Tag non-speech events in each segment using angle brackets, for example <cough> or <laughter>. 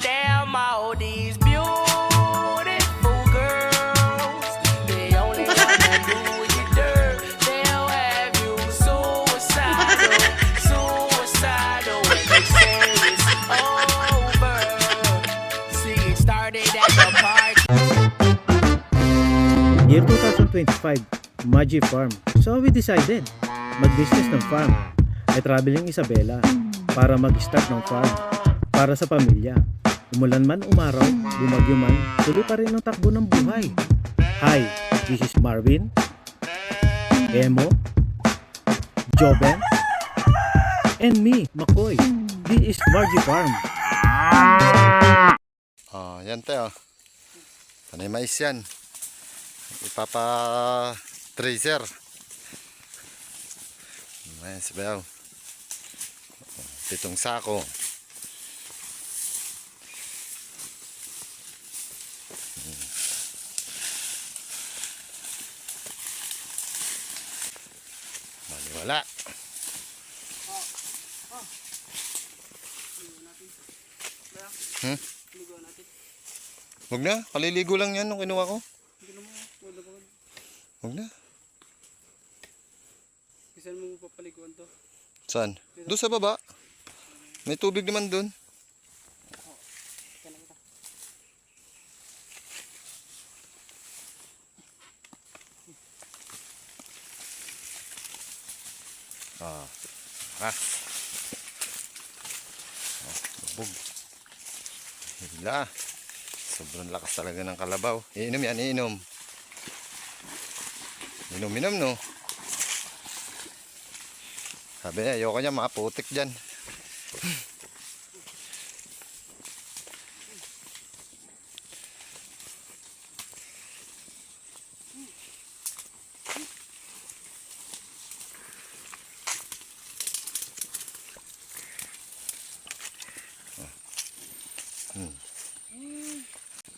Damn all these beautiful girls. They only wanna do you dirt. They'll have you suicidal, suicidal when they say it's over. See, it started at the park. Year 2025, Magi Farm. So we decided, mag-business ng farm. Ay traveling Isabela para mag-start ng farm para sa pamilya. Umulan man umaraw, bumagyo man, tuloy pa rin ang takbo ng buhay. Hi, this is Marvin, Emo, Joben, and me, Makoy. This is Margie Farm. Oh, yan tayo. Panay mais yan. Ipapa tracer. Si Bayaw. Pitong sako. Hmm? Huwag na, kaliligo lang yan nung kinuha ko. Huwag na. Bisan mo papaliguan to. Saan? Doon sa baba. May tubig naman doon. Ah. Ah. Oh, bubog. Hila. Sobrang lakas talaga ng kalabaw. Iinom yan, iinom. Inom, inom, no? Sabi niya, ayoko niya maputik dyan.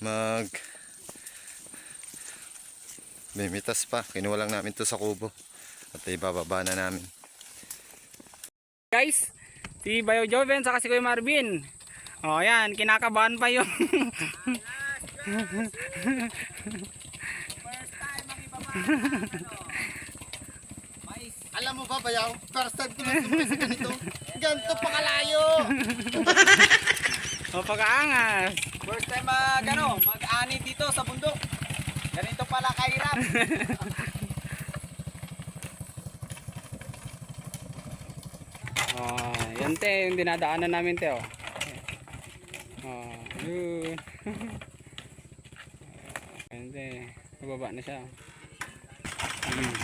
Mag Mimitas pa. Kinuha lang namin to sa kubo. At ibababa na namin. Guys, si Bayo Joven saka si Kuya Marvin. Oh, yan, kinakabahan pa yung Alam mo ba, Bayaw? First time ko sa ganito. Ganito pa kalayo! <laughs> oh, pag-aangas. First time mag ano, mag-ani dito sa bundok. Ganito pala kahirap. Oh, <laughs> yan te, yung dinadaanan namin te oh. Oh, yun. <laughs> Yan te, nababa na siya. Hmm.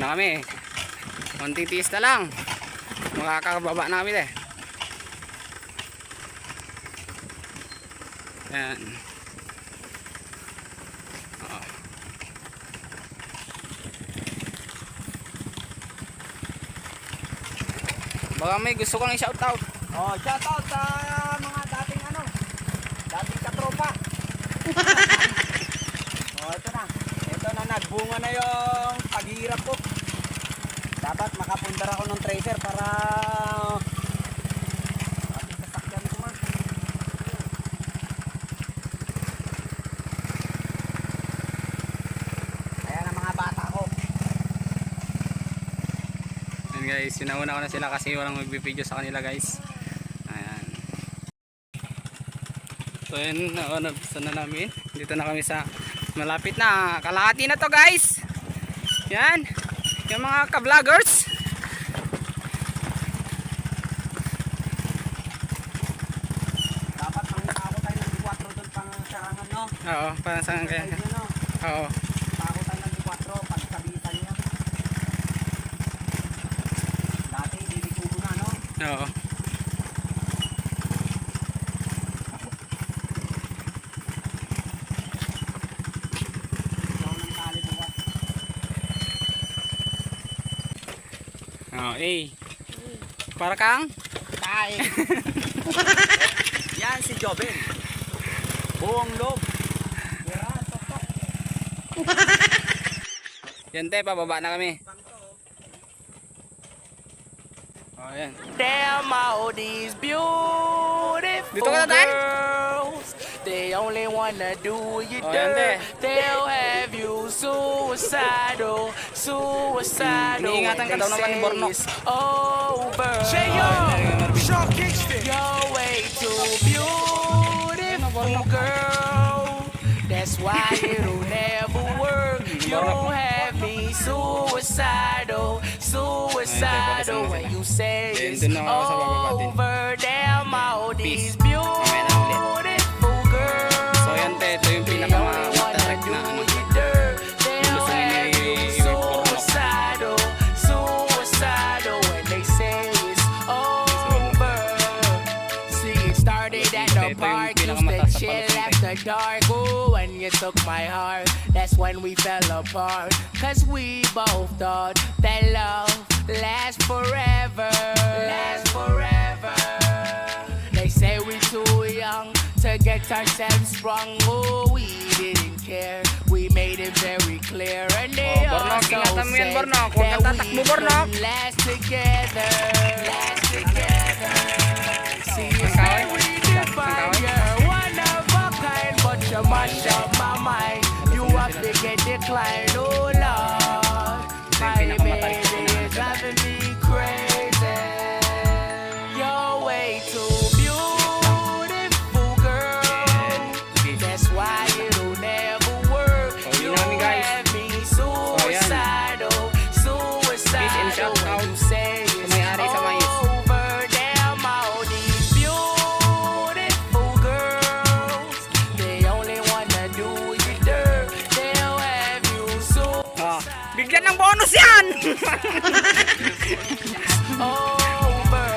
Na kami. Konting tiis na lang. Makakababa namin eh. Yan. Oh. Baka may gusto kang i-shout out. Oh, shout out sa mga dating ano, dating katropa. <laughs> oh, ito na. Ito na nagbunga na yung paghihirap ko. Dapat makapundar ako ng tracer para ating sasakyan ko man. Ayan ang mga bata ko. Ayan guys, sinauna ko na sila kasi walang magbibideo sa kanila guys. Ayan. So yun, nauna na namin. Dito na kami sa malapit na. Kalahati na to guys. Yan. Yung mga ka-vloggers. Dapat mangako tayo ng 4 doon pang sarangan, no? Oo, para saan kaya? Oo. Mangako tayo ng 4 Oo. Oo, eh. Para kang? Kain. <laughs> Yan si Joben. Buong loob. Yan te, pababa na kami. Oh, yan. Damn all these beautiful Dito ka na tayo. girls. They only wanna do you Oh, dirt. They'll have you suicidal, suicidal. Iniingatan ka daw they naman say Bornok. it's over. Sean Kingston. You're way too beautiful, girl. That's why it'll never work. You have me suicidal, suicidal when you say Then, it's dun na ako sa bababa din. over. Damn all these Ito the used to chill after dark. Ooh, when you took my heart, that's when we fell apart. Cause we both thought that love lasts forever. Lasts forever. They say we too young to get ourselves sprung. Oh, we didn't care. We made it very clear. And they Oh, Bornok, also yan, said Bornok. That we Bornok. could last together. Last together. See, it's have to get declined, oh ng bonus yan! over.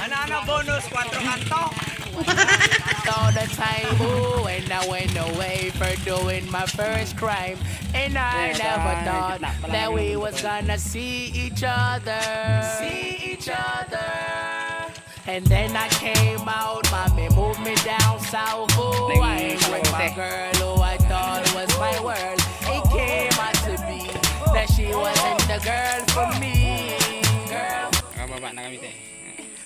Ano ano bonus? 4 kanto? all the time. Ooh, and I went away for doing my first crime. And I never thought that we was gonna see each other. See each other. And then I came out, mommy moved me down south. Ooh, I ain't with my girl who I thought was my world. Girl for me. Girl, Nakababa na kami te.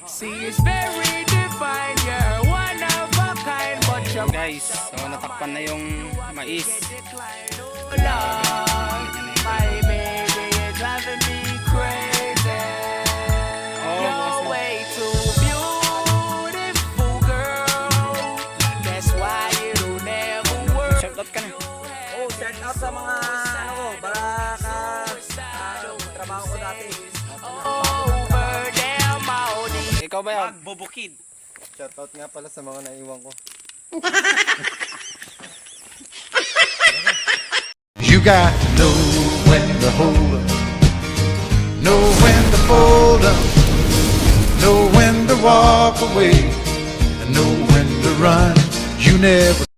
See, it's very divine. You're one of a kind, but you're Guys, so natakpan na yung mais. Lord, Magbubukid. Shoutout nga pala sa mga naiwan ko. You got to know when to hold up, know when to fold up, know when to walk away, and know when to run. You never